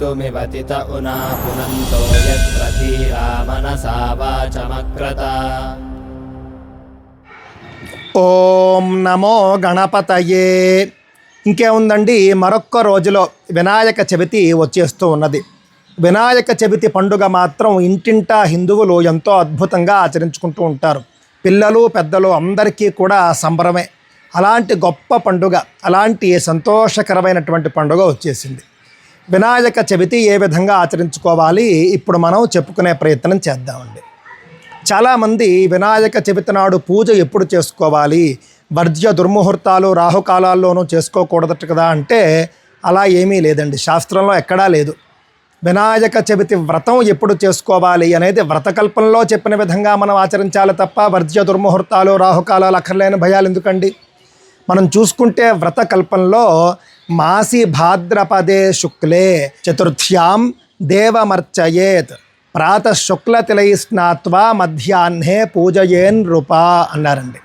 कर्तुमिवतित उना पुनन्तो यत्र धीरा मनसा वाचमक्रता ఓం నమో గణపతయే ఇంకేముందండి మరొక్క రోజులో వినాయక చవితి వచ్చేస్తూ ఉన్నది వినాయక చవితి పండుగ మాత్రం ఇంటింటా హిందువులు ఎంతో అద్భుతంగా ఆచరించుకుంటూ ఉంటారు పిల్లలు పెద్దలు అందరికీ కూడా సంబరమే అలాంటి గొప్ప పండుగ అలాంటి సంతోషకరమైనటువంటి పండుగ వచ్చేసింది వినాయక చవితి ఏ విధంగా ఆచరించుకోవాలి? ఇప్పుడు మనం చెప్పుకునే ప్రయత్నం చేద్దామండి. చాలామంది వినాయక చవితి నాడు పూజ ఎప్పుడు చేసుకోవాలి? వర్జ్య దుర్ముహూర్తాలు రాహుకాలాల్లోనూ చేసుకోకూడదట కదా అంటే అలా ఏమీ లేదండి. శాస్త్రంలో ఎక్కడా లేదు. వినాయక చవితి వ్రతం ఎప్పుడు చేసుకోవాలి అనేది వ్రతకల్పంలో చెప్పిన విధంగా మనం ఆచరించాలి తప్ప వర్జ్య దుర్ముహూర్తాలు రాహుకాలాలు అక్కర్లేని భయాలు ఎందుకండి? మనం చూసుకుంటే వ్రతకల్పంలో మాసి భాద్రపదే శుక్లే చతుర్థ్యాం దేవమర్చయేత్. ప్రాత శుక్ల తిలై స్నాత్వా మధ్యాహ్నే పూజయేన్ రూప అన్నారండి.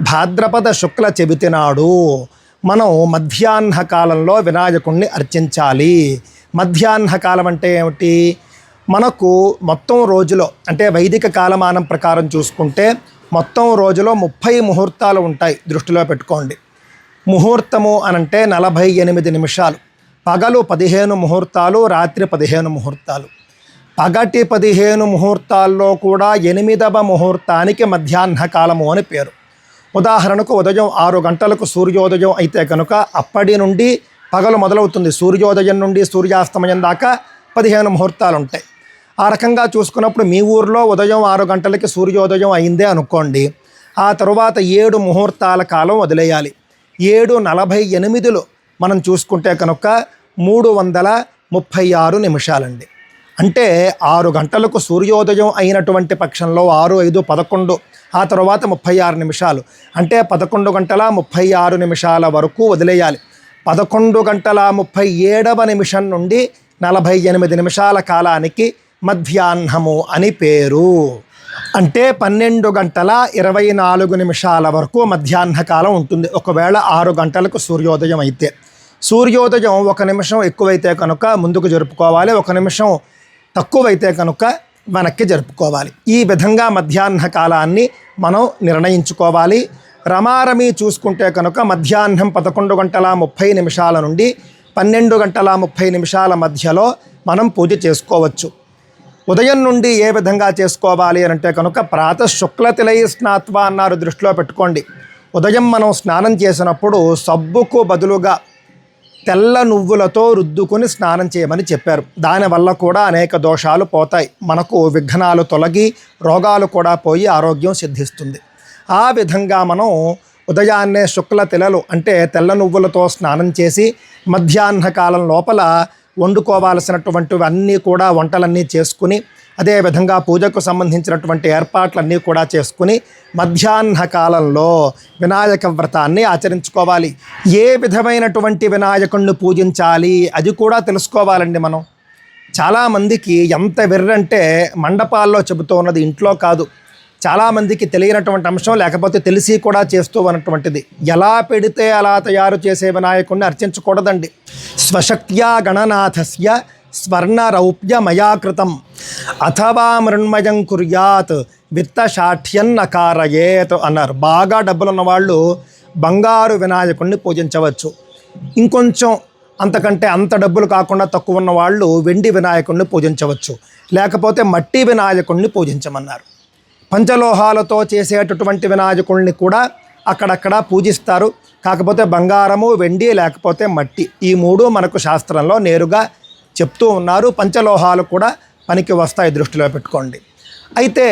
భాద్రపద శుక్ల చెబితి నాడు మనం మధ్యాహ్న కాలంలో వినాయకుణ్ణి అర్చించాలి. మధ్యాహ్న కాలం అంటే ఏమిటి? మనకు మొత్తం రోజులో అంటే వైదిక కాలమానం ప్రకారం చూసుకుంటే మొత్తం రోజులో ముప్పై ముహూర్తాలు ఉంటాయి దృష్టిలో పెట్టుకోండి. ముహూర్తము అనంటే నలభై ఎనిమిది నిమిషాలు. పగలు పదిహేను ముహూర్తాలు రాత్రి పదిహేను ముహూర్తాలు. పగటి పదిహేను ముహూర్తాల్లో కూడా ఎనిమిదవ ముహూర్తానికి మధ్యాహ్న కాలము అని పేరు. ఉదాహరణకు ఉదయం ఆరు గంటలకు సూర్యోదయం అయితే కనుక అప్పటి నుండి పగలు మొదలవుతుంది. సూర్యోదయం నుండి సూర్యాస్తమయం దాకా పదిహేను ముహూర్తాలు ఉంటాయి ఆ రకంగా చూసుకున్నప్పుడు మీ ఊర్లో ఉదయం ఆరు గంటలకి సూర్యోదయం అయిందే అనుకోండి. ఆ తరువాత ఏడు ముహూర్తాల కాలం వదిలేయాలి. ఏడు నలభై ఎనిమిదిలో మనం చూసుకుంటే కనుక మూడు వందల ముప్పై ఆరు నిమిషాలండి. అంటే ఆరు గంటలకు సూర్యోదయం అయినటువంటి పక్షంలో ఆరు ఐదు పదకొండు ఆ తర్వాత ముప్పై ఆరు నిమిషాలు. అంటే పదకొండు గంటల ముప్పై ఆరు నిమిషాల వరకు వదిలేయాలి. పదకొండు గంటల ముప్పై ఏడవ నిమిషం నుండి నలభై ఎనిమిది నిమిషాల కాలానికి మధ్యాహ్నము అని పేరు. అంటే పన్నెండు గంటల ఇరవై నాలుగు నిమిషాల వరకు మధ్యాహ్న కాలం ఉంటుంది. ఒకవేళ ఆరు గంటలకు సూర్యోదయం అయితే. సూర్యోదయం ఒక నిమిషం ఎక్కువైతే కనుక ముందుకు జరుపుకోవాలి. ఒక నిమిషం తక్కువైతే కనుక వెనక్కి జరుపుకోవాలి. ఈ విధంగా మధ్యాహ్న కాలాన్ని మనం నిర్ణయించుకోవాలి. రమారమి చూసుకుంటే కనుక మధ్యాహ్నం పదకొండు గంటల ముప్పై నిమిషాల నుండి పన్నెండు గంటల ముప్పై నిమిషాల మధ్యలో మనం పూజ చేసుకోవచ్చు. ఉదయం నుండి ఏ విధంగా చేసుకోవాలి అని అంటే కనుక ప్రాత శుక్ల తిలై స్నాత్వ అన్నారు దృష్టిలో పెట్టుకోండి. ఉదయం మనం స్నానం చేసినప్పుడు సబ్బుకు బదులుగా తెల్ల నువ్వులతో రుద్దుకొని స్నానం చేయమని చెప్పారు. దానివల్ల కూడా అనేక దోషాలు పోతాయి. మనకు విఘ్నాలు తొలగి రోగాలు కూడా పోయి ఆరోగ్యం సిద్ధిస్తుంది. ఆ విధంగా మనం ఉదయాన్నే శుక్ల తిలలు అంటే తెల్ల నువ్వులతో స్నానం చేసి మధ్యాహ్న కాలం లోపల వండుకోవాల్సినటువంటివి అన్నీ కూడా వంటలన్నీ చేసుకుని అదేవిధంగా పూజకు సంబంధించినటువంటి ఏర్పాట్లన్నీ కూడా చేసుకుని మధ్యాహ్న కాలంలో వినాయక వ్రతాన్ని ఆచరించుకోవాలి. ఏ విధమైనటువంటి వినాయకుణ్ణి పూజించాలి అది కూడా తెలుసుకోవాలండి మనం. చాలామందికి ఎంత వెర్రంటే మండపాల్లో చెబుతూ ఉన్నది ఇంట్లో కాదు. చాలామందికి తెలియనటువంటి అంశం లేకపోతే తెలిసి కూడా చేస్తూ ఉన్నటువంటిది. ఎలా పెడితే అలా తయారు చేసే వినాయకుడిని అర్చించకూడదండి. స్వశక్త్యా గణనాథస్య స్వర్ణరౌప్య మయాకృతం అథవా మృణ్మయం కుర్యాత్ విత్తశాఠ్యన్నకారయేత్ అన్నారు. బాగా డబ్బులున్న వాళ్ళు బంగారు వినాయకుడిని పూజించవచ్చు. ఇంకొంచెం అంతకంటే అంత డబ్బులు కాకుండా తక్కువ ఉన్న వాళ్ళు వెండి వినాయకుడిని పూజించవచ్చు. లేకపోతే మట్టి వినాయకుడిని పూజించమన్నారు. పంచలోహాలతో చేసేటటువంటి వినాయకుడిని కూడా అక్కడక్కడ పూజిస్తారు. కాకపోతే బంగారము వెండి లేకపోతే మట్టి ఈ మూడు మనకు శాస్త్రంలో నేరుగా చెప్తూ ఉన్నారు. పంచలోహాలు కూడా పనికి వస్తాయి దృష్టిలో పెట్టుకోండి. అయితే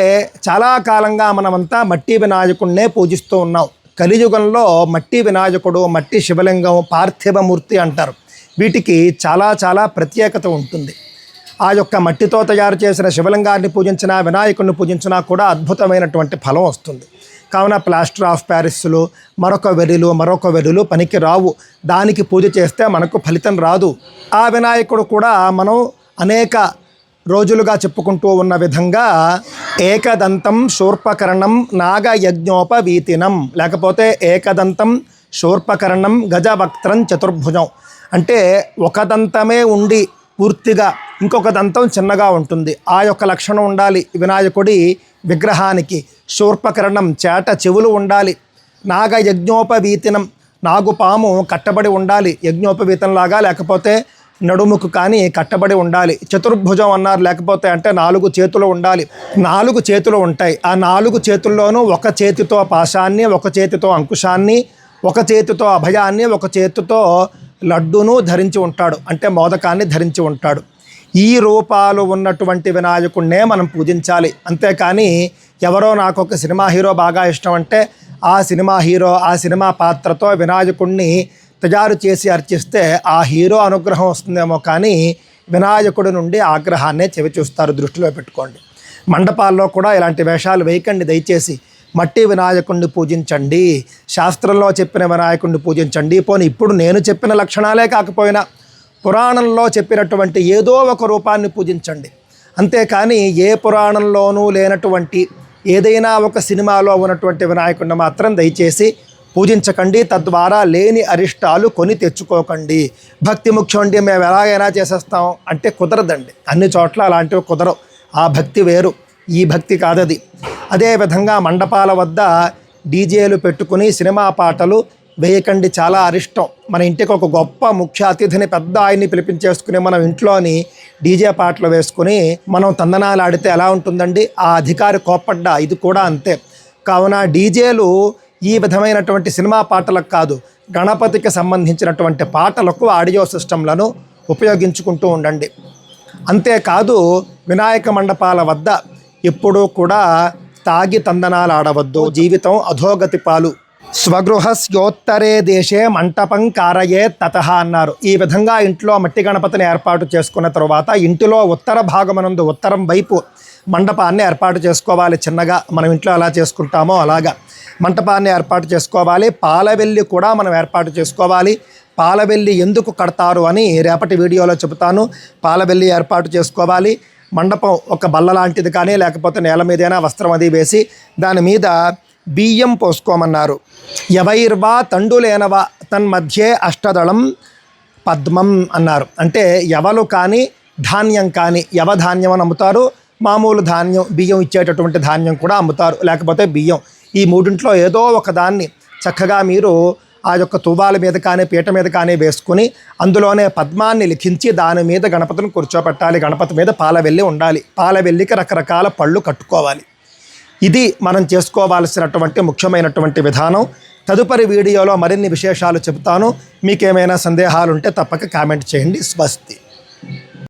చాలా కాలంగా మనమంతా మట్టి వినాయకుడినే పూజిస్తూ ఉన్నాం. కలియుగంలో మట్టి వినాయకుడు మట్టి శివలింగం పార్థివమూర్తి అంటారు. వీటికి చాలా చాలా ప్రత్యేకత ఉంటుంది. ఆ యొక్క మట్టితో తయారు చేసిన శివలింగాన్ని పూజించినా వినాయకుడిని పూజించినా కూడా అద్భుతమైనటువంటి ఫలం వస్తుంది. కావున ప్లాస్టర్ ఆఫ్ ప్యారిస్లు మరొక వెర్రిలు మరొక వెర్రిలు పనికి రావు. దానికి పూజ చేస్తే మనకు ఫలితం రాదు. ఆ వినాయకుడు కూడా మనం అనేక రోజులుగా చెప్పుకుంటూ ఉన్న విధంగా ఏకదంతం శూర్పకరణం నాగయజ్ఞోపవీతినం. లేకపోతే ఏకదంతం శూర్పకరణం గజవక్త్రం చతుర్భుజం. అంటే ఒక దంతమే ఉండి పూర్తిగా ఇంకొక దంతం చిన్నగా ఉంటుంది. ఆ యొక్క లక్షణం ఉండాలి. వినాయకుడి విగ్రహానికి శూర్పకరణం చేట చెవులు ఉండాలి. నాగ యజ్ఞోపవీతనం నాగుపాము కట్టబడి ఉండాలి. యజ్ఞోపవీతంలాగా లేకపోతే నడుముకు కానీ కట్టబడి ఉండాలి. చతుర్భుజం అన్నారు లేకపోతే అంటే నాలుగు చేతులు ఉండాలి. నాలుగు చేతులు ఉంటాయి. ఆ నాలుగు చేతుల్లోనూ ఒక చేతితో పాశాన్ని ఒక చేతితో అంకుశాన్ని ఒక చేతితో అభయాన్ని ఒక చేతితో లడ్డును ధరించి ఉంటాడు. అంటే మోదకాన్ని ధరించి ఉంటాడు. ఈ రూపాలు ఉన్నటువంటి వినాయకుడినే మనం పూజించాలి. అంతేకాని ఎవరో నాకు ఒక సినిమా హీరో బాగా ఇష్టం అంటే ఆ సినిమా హీరో ఆ సినిమా పాత్రతో వినాయకుడిని తయారు చేసి అర్చిస్తే ఆ హీరో అనుగ్రహం వస్తుందేమో కానీ వినాయకుడి నుండి ఆగ్రహాన్నే చెవి చూస్తారు దృష్టిలో పెట్టుకోండి. మండపాల్లో కూడా ఇలాంటి వేషాలు వేయకండి దయచేసి. మట్టి వినాయకుడిని పూజించండి. శాస్త్రంలో చెప్పిన వినాయకుడిని పూజించండి. పోనీ ఇప్పుడు నేను చెప్పిన లక్షణాలే కాకపోయినా పురాణంలో చెప్పినటువంటి ఏదో ఒక రూపాన్ని పూజించండి. అంతేకాని ఏ పురాణంలోనూ లేనటువంటి ఏదైనా ఒక సినిమాలో ఉన్నటువంటి వినాయకుడిని మాత్రం దయచేసి పూజించకండి. తద్వారా లేని అరిష్టాలు కొని తెచ్చుకోకండి. భక్తి ముఖ్యం అండి మేము ఎలాగైనా చేసేస్తాం అంటే కుదరదండి. అన్ని చోట్ల అలాంటివి కుదరవు. ఆ భక్తి వేరు. ఈ భక్తి కాదది. అదేవిధంగా మండపాల వద్ద డీజేలు పెట్టుకుని సినిమా పాటలు వేయకండి చాలా అరిష్టం. మన ఇంటికి ఒక గొప్ప ముఖ్య అతిథిని పెద్ద ఆయన్ని పిలిపించేసుకుని మనం ఇంట్లోని డీజే పాటలు వేసుకుని మనం తందనాలు ఆడితే ఎలా ఉంటుందండి? ఆ అధికారి కోప్పడ్డా ఇది కూడా అంతే. కావున డీజేలు ఈ విధమైనటువంటి సినిమా పాటలకు కాదు గణపతికి సంబంధించినటువంటి పాటలకు ఆడియో సిస్టంలను ఉపయోగించుకుంటూ ఉండండి. అంతేకాదు వినాయక మండపాల వద్ద ఎప్పుడూ కూడా తాగి తందనాలు ఆడవద్దు జీవితం అధోగతి పాలు. స్వగృహస్యోత్తరే దేశే మంటపం కారయే తత అన్నారు. ఈ విధంగా ఇంట్లో మట్టి గణపతిని ఏర్పాటు చేసుకున్న తరువాత ఇంటిలో ఉత్తర భాగమనందు ఉత్తరం వైపు మండపాన్ని ఏర్పాటు చేసుకోవాలి. చిన్నగా మనం ఇంట్లో ఎలా చేసుకుంటామో అలాగా మంటపాన్ని ఏర్పాటు చేసుకోవాలి. పాలవెల్లి కూడా మనం ఏర్పాటు చేసుకోవాలి. పాలవెల్లి ఎందుకు కడతారు అని రేపటి వీడియోలో చెబుతాను. పాలవెల్లి ఏర్పాటు చేసుకోవాలి. మండపం ఒక బల్ల లాంటిది కానీ లేకపోతే నేల మీదైనా వస్త్రం అది వేసి దాని మీద బియ్యం పోసుకోమన్నారు. ఎవైర్వా తండులేనవా తన్మధ్యే అష్టదళం పద్మం అన్నారు. అంటే ఎవలు కానీ ధాన్యం కానీ యవధాన్యం అని అమ్ముతారు. మామూలు ధాన్యం బియ్యం ఇచ్చేటటువంటి ధాన్యం కూడా అమ్ముతారు. లేకపోతే బియ్యం. ఈ మూడింట్లో ఏదో ఒక దాన్ని చక్కగా మీరు ఆ యొక్క తువ్వాల మీద కానీ పీట మీద కానీ వేసుకుని అందులోనే పద్మాన్ని లిఖించి దాని మీద గణపతిని కూర్చోపెట్టాలి. గణపతి మీద పాలవెల్లి ఉండాలి. పాలవెల్లికి రకరకాల పళ్ళు కట్టుకోవాలి. ఇది మనం చేసుకోవాల్సినటువంటి ముఖ్యమైనటువంటి విధానం. తదుపరి వీడియోలో మరిన్ని విశేషాలు చెబుతాను. మీకేమైనా సందేహాలు ఉంటే తప్పక కామెంట్ చేయండి. స్వస్తి.